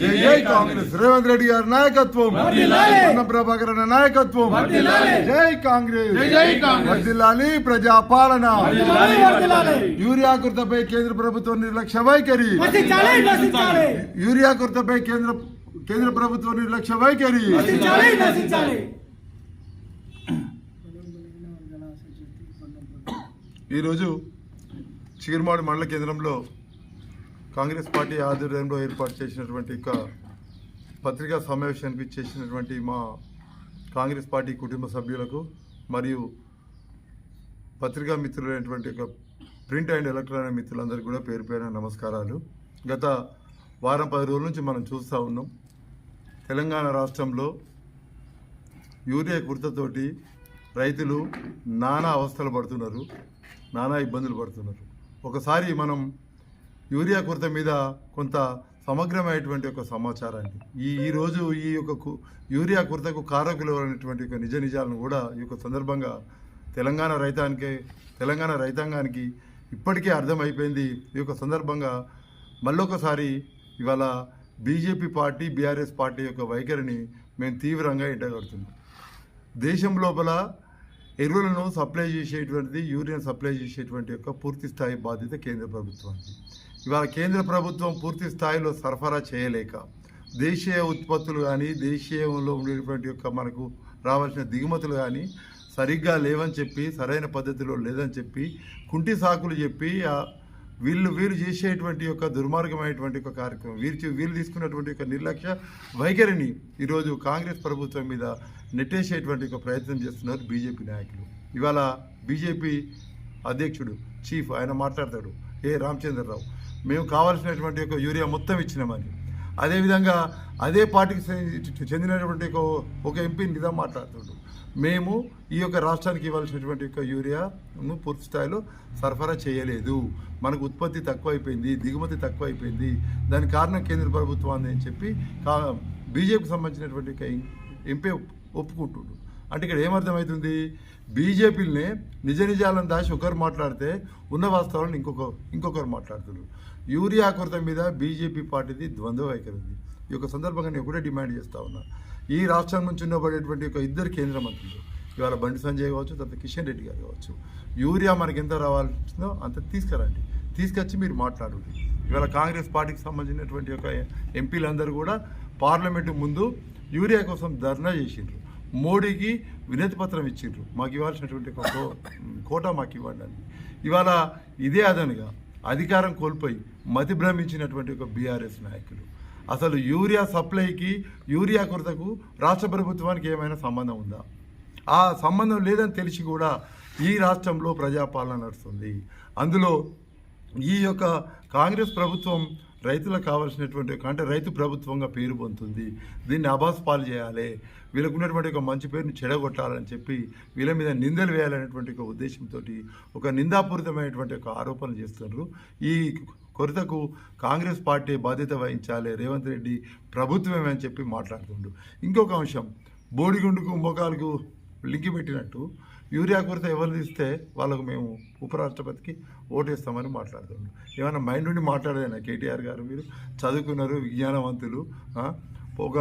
జై కాంగ్రెస్. రేవంత్ రెడ్డి గారి నాయకత్వం. ప్రభాకర్ నాయకత్వం. జై కాంగ్రెస్. వర్ధిల్లాలి ప్రజా పాలన. యూరియా కొరతపై కేంద్ర ప్రభుత్వం నిర్లక్ష్య వైఖరి. యూరియా కొరతపై కేంద్ర కేంద్ర ప్రభుత్వం నిర్లక్ష్య వైఖరి. ఈరోజు చిగురుమాడు మండల కేంద్రంలో కాంగ్రెస్ పార్టీ ఆధ్వర్యంలో ఏర్పాటు చేసినటువంటి ఒక పత్రికా సమావేశానికి చేసినటువంటి మా కాంగ్రెస్ పార్టీ కుటుంబ సభ్యులకు మరియు పత్రికా మిత్రులైనటువంటి ఒక ప్రింట్ అండ్ ఎలక్ట్రానిక్ మిత్రులందరికీ కూడా పేరు పేరు నమస్కారాలు. గత వారం పది రోజుల నుంచి మనం చూస్తూ ఉన్నాం. తెలంగాణ రాష్ట్రంలో యూరియా కుర్తతోటి రైతులు నానా అవస్థలు పడుతున్నారు. నానా ఇబ్బందులు పడుతున్నారు. ఒకసారి మనం యూరియా కొరత మీద కొంత సమగ్రమైనటువంటి ఒక సమాచారాన్ని. ఈ ఈరోజు ఈ యొక్క కు- యూరియా కొరతకు కారకులు అనేటువంటి ఒక నిజ నిజాలను కూడా ఈ యొక్క సందర్భంగా తెలంగాణ రైతానికి తెలంగాణ రైతాంగానికి ఇప్పటికే అర్థమైపోయింది. ఈ యొక్క సందర్భంగా మళ్ళొకసారి ఇవాళ బీజేపీ పార్టీ బీఆర్ఎస్ పార్టీ యొక్క వైఖరిని మేము తీవ్రంగా ఎండగడుతున్నాం. దేశం లోపల ఎరువులను సప్లై చేసేటువంటిది యూరియన్ సప్లై చేసేటువంటి యొక్క పూర్తి స్థాయి బాధ్యత కేంద్ర ప్రభుత్వానికి. ఇవాళ కేంద్ర ప్రభుత్వం పూర్తి స్థాయిలో సరఫరా చేయలేక దేశీయ ఉత్పత్తులు కానీ దేశీయంలో ఉండేటువంటి యొక్క మనకు రావాల్సిన దిగుమతులు కానీ సరిగ్గా లేవని చెప్పి సరైన పద్ధతిలో లేదని చెప్పి కుంటి సాకులు చెప్పి వీళ్ళు వీళ్ళు చేసేటువంటి యొక్క దుర్మార్గమైనటువంటి ఒక కార్యక్రమం వీరు వీళ్ళు తీసుకున్నటువంటి యొక్క నిర్లక్ష్య వైఖరిని ఈరోజు కాంగ్రెస్ ప్రభుత్వం మీద నెట్టేసేటువంటి ఒక ప్రయత్నం చేస్తున్నారు బీజేపీ నాయకులు. ఇవాళ బీజేపీ అధ్యక్షుడు చీఫ్ ఆయన మాట్లాడతాడు. ఏ రామచంద్రరావు మేము కావాల్సినటువంటి ఒక యూరియా మొత్తం ఇచ్చినామని అదేవిధంగా అదే పార్టీకి చెందినటువంటి ఒక ఎంపీ నిజం మాట్లాడుతాడు. మేము ఈ యొక్క రాష్ట్రానికి ఇవ్వాల్సినటువంటి యొక్క యూరియాను పూర్తి స్థాయిలో సరఫరా చేయలేదు. మనకు ఉత్పత్తి తక్కువైపోయింది దిగుమతి తక్కువైపోయింది. దానికి కారణం కేంద్ర ప్రభుత్వం అని చెప్పి కా బీజేపీకి సంబంధించినటువంటి ఒక ఎంపీ ఒప్పుకుంటుండు. అంటే ఇక్కడ ఏమర్థమవుతుంది బీజేపీలనే నిజ నిజాలను దాచి ఒకరు మాట్లాడితే ఉన్న వాస్తవాలను ఇంకొక ఇంకొకరు మాట్లాడుతున్నారు యూరియా కొరత మీద బీజేపీ పార్టీది ద్వంద్వ వైఖరి ఉంది ఈ యొక్క సందర్భంగా నేను ఒకటే డిమాండ్ చేస్తా ఉన్నా. ఈ రాష్ట్రం నుంచి ఉన్నబడేటువంటి ఒక ఇద్దరు కేంద్ర మంత్రులు ఇవాళ బండి సంజయ్ కావచ్చు తర్వాత కిషన్ రెడ్డి గారు కావచ్చు యూరియా మనకి ఎంత రావాల్సిందో అంత తీసుకురండి. తీసుకొచ్చి మీరు మాట్లాడండి. ఇవాళ కాంగ్రెస్ పార్టీకి సంబంధించినటువంటి ఒక ఎంపీలందరూ కూడా పార్లమెంటు ముందు యూరియా కోసం ధర్నా చేసిండ్రు. మోడీకి వినతి పత్రం ఇచ్చిండ్రు. మాకు ఇవ్వాల్సినటువంటి ఒక కోట కోటా మాకు ఇవ్వండి ఇవాళ ఇదే అదనుగా అధికారం కోల్పోయి మతి భ్రమించినటువంటి ఒక బీఆర్ఎస్ నాయకులు. అసలు యూరియా సప్లైకి యూరియా కొరతకు రాష్ట్ర ప్రభుత్వానికి ఏమైనా సంబంధం ఉందా? ఆ సంబంధం లేదని తెలిసి కూడా ఈ రాష్ట్రంలో ప్రజాపాలన నడుస్తుంది. అందులో ఈ యొక్క కాంగ్రెస్ ప్రభుత్వం రైతులకు కావాల్సినటువంటి ఒక- అంటే రైతు ప్రభుత్వంగా పేరు పొందుతుంది. దీన్ని అబాస్ పాలు చేయాలి. వీళ్ళకు ఉన్నటువంటి ఒక మంచి పేరుని చెడగొట్టాలని చెప్పి వీళ్ళ మీద నిందలు వేయాలనేటువంటి ఒక ఉద్దేశంతో ఒక నిందాపూరితమైనటువంటి ఒక ఆరోపణలు చేస్తున్నారు. ఈ కొరతకు కాంగ్రెస్ పార్టీ బాధ్యత వహించాలి. రేవంత్ రెడ్డి ప్రభుత్వమే అని చెప్పి మాట్లాడుతుండు. ఇంకొక అంశం బోడిగుండుకు మోకాలకు లింకి పెట్టినట్టు యూరియా కొరత ఎవరు తీస్తే వాళ్ళకు మేము ఉపరాష్ట్రపతికి ఓటేస్తామని మాట్లాడుతున్నాం ఏమైనా మైండ్ నుండి మాట్లాడేనా కేటీఆర్ గారు మీరు? చదువుకున్నారు విజ్ఞానవంతులు ఒక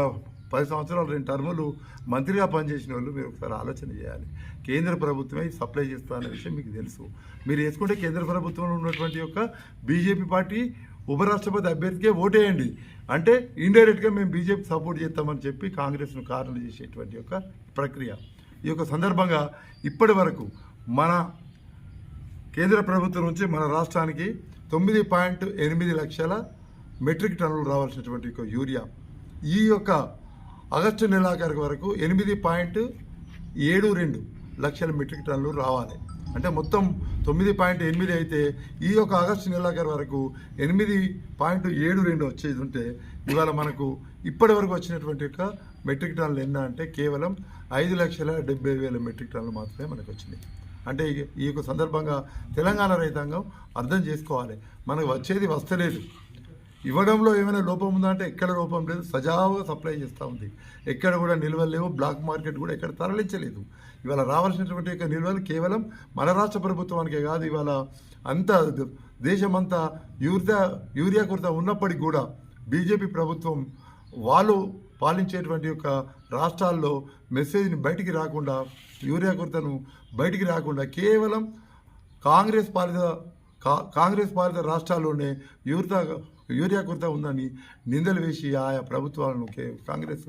పది సంవత్సరాలు రెండు టర్ములు మంత్రిగా పనిచేసిన వాళ్ళు మీరు ఒకసారి ఆలోచన చేయాలి. కేంద్ర ప్రభుత్వమే సప్లై చేస్తా అనే విషయం మీకు తెలుసు. మీరు వేసుకుంటే కేంద్ర ప్రభుత్వంలో ఉన్నటువంటి యొక్క బీజేపీ పార్టీ ఉపరాష్ట్రపతి అభ్యర్థికే ఓటేయండి. అంటే ఇండైరెక్ట్గా మేము బీజేపీ సపోర్ట్ చేస్తామని చెప్పి కాంగ్రెస్ను కారణం చేసేటువంటి యొక్క ప్రక్రియ. ఈ యొక్క సందర్భంగా ఇప్పటి వరకు మన కేంద్ర ప్రభుత్వం నుంచి మన రాష్ట్రానికి తొమ్మిది పాయింట్ ఎనిమిది లక్షల మెట్రిక్ టన్నులు రావాల్సినటువంటి ఒక యూరియా ఈ యొక్క ఆగస్టు నెలాఖరు వరకు ఎనిమిది పాయింట్ ఏడు రెండు లక్షల మెట్రిక్ టన్నులు రావాలి. అంటే మొత్తం తొమ్మిది పాయింట్ ఎనిమిది అయితే ఈ యొక్క ఆగస్టు నెలాఖరు వరకు ఎనిమిది పాయింట్ ఏడు రెండు వచ్చేది ఉంటే ఇవాళ మనకు ఇప్పటి వరకు వచ్చినటువంటి యొక్క మెట్రిక్ టన్నులు ఎన్న అంటే కేవలం ఐదు లక్షల డెబ్బై వేల మెట్రిక్ టన్నులు మాత్రమే మనకు వచ్చినాయి. అంటే ఈ- యొక్క సందర్భంగా తెలంగాణ రైతాంగం అర్థం చేసుకోవాలి. మనకు వచ్చేది వస్తలేదు. ఇవ్వడంలో ఏమైనా లోపం ఉందా అంటే ఎక్కడ లోపం లేదు. సజావుగా సప్లై చేస్తూ ఉంది. ఎక్కడ కూడా నిల్వలు లేవు. బ్లాక్ మార్కెట్ కూడా ఎక్కడ తరలించలేదు. ఇవాళ రావాల్సినటువంటి యొక్క నిల్వలు కేవలం మన రాష్ట్ర ప్రభుత్వానికే కాదు ఇవాళ అంత దేశమంతా యూరియా యూరియా కొరత ఉన్నప్పటికీ కూడా బీజేపీ ప్రభుత్వం వాళ్ళు పాలించేటువంటి యొక్క రాష్ట్రాల్లో మెసేజ్ని బయటికి రాకుండా యూరియా కొరతను బయటికి రాకుండా కేవలం కాంగ్రెస్ పాలిత కా- కాంగ్రెస్ పాలిత రాష్ట్రాల్లోనే యూరియా యూరియా కొరత ఉందని నిందలు వేసి ఆయా ప్రభుత్వాలను కాంగ్రెస్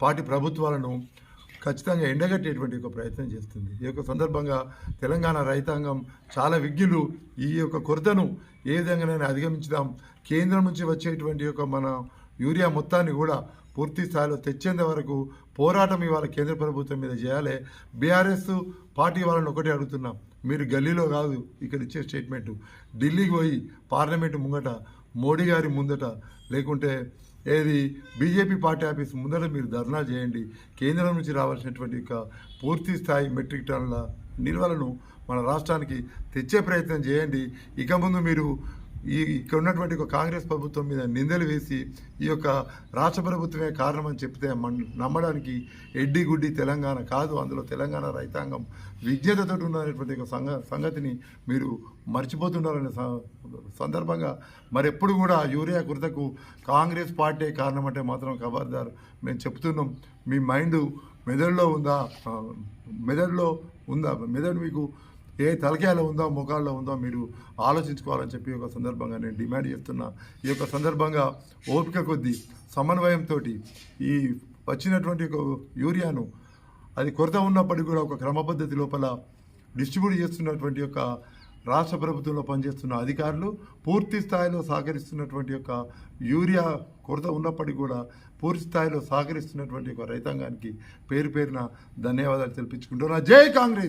పార్టీ ప్రభుత్వాలను ఖచ్చితంగా ఎండగట్టేటువంటి ఒక ప్రయత్నం చేస్తుంది. ఈ యొక్క సందర్భంగా తెలంగాణ రైతాంగం చాలా విజ్ఞులు ఈ యొక్క కొరతను ఏ విధంగానైనా అధిగమించుదాం. కేంద్రం నుంచి వచ్చేటువంటి యొక్క మన యూరియా మొత్తాన్ని కూడా పూర్తి స్థాయిలో తెచ్చేంత వరకు పోరాటం ఇవాళ కేంద్ర ప్రభుత్వం మీద చేయాలి. బీఆర్ఎస్ పార్టీ వాళ్ళని ఒకటే అడుగుతున్నాం మీరు గల్లీలో కాదు ఇక్కడ ఇచ్చే స్టేట్మెంటు. ఢిల్లీకి పోయి పార్లమెంటు ముంగట మోడీ గారి ముందట లేకుంటే ఏది? బీజేపీ పార్టీ ఆఫీస్ ముందట మీరు ధర్నా చేయండి. కేంద్రం నుంచి రావాల్సినటువంటి యొక్క పూర్తి స్థాయి మెట్రిక్ టన్నుల నిల్వలను మన రాష్ట్రానికి తెచ్చే ప్రయత్నం చేయండి. ఇక ముందు మీరు ఈ ఇక్కడ ఉన్నటువంటి ఒక కాంగ్రెస్ ప్రభుత్వం మీద నిందలు వేసి ఈ యొక్క రాష్ట్ర ప్రభుత్వమే కారణం అని చెప్తే నమ్మడానికి ఎడ్డి గుడ్డి తెలంగాణ కాదు అందులో తెలంగాణ రైతాంగం విజ్ఞతతో ఉన్నటువంటి ఒక సంగ సంగతిని మీరు మర్చిపోతున్నారనే స- సందర్భంగా మరెప్పుడు కూడా యూరియా కొరతకు కాంగ్రెస్ పార్టీ కారణం అంటే మాత్రం ఖబర్దార్ మేము చెప్తున్నాం మీ మైండ్ మెదడులో ఉందా? మెదడులో ఉందా? మెదడు మీకు ఏ తలకాయలో ఉందో ముఖాల్లో ఉందో మీరు ఆలోచించుకోవాలని చెప్పి ఒక సందర్భంగా నేను డిమాండ్ చేస్తున్నా. ఈ యొక్క సందర్భంగా ఓపిక కొద్దీ సమన్వయంతో ఈ వచ్చినటువంటి ఒక యూరియాను అది కొరత ఉన్నప్పటికీ కూడా ఒక క్రమపద్ధతి లోపల డిస్ట్రిబ్యూట్ చేస్తున్నటువంటి యొక్క రాష్ట్ర ప్రభుత్వంలో పనిచేస్తున్న అధికారులు పూర్తి స్థాయిలో సహకరిస్తున్నటువంటి యొక్క యూరియా కొరత ఉన్నప్పటికీ కూడా పూర్తి స్థాయిలో సహకరిస్తున్నటువంటి ఒక రైతాంగానికి పేరు పేరున ధన్యవాదాలు తెలిపించుకుంటున్నా. జై కాంగ్రెస్!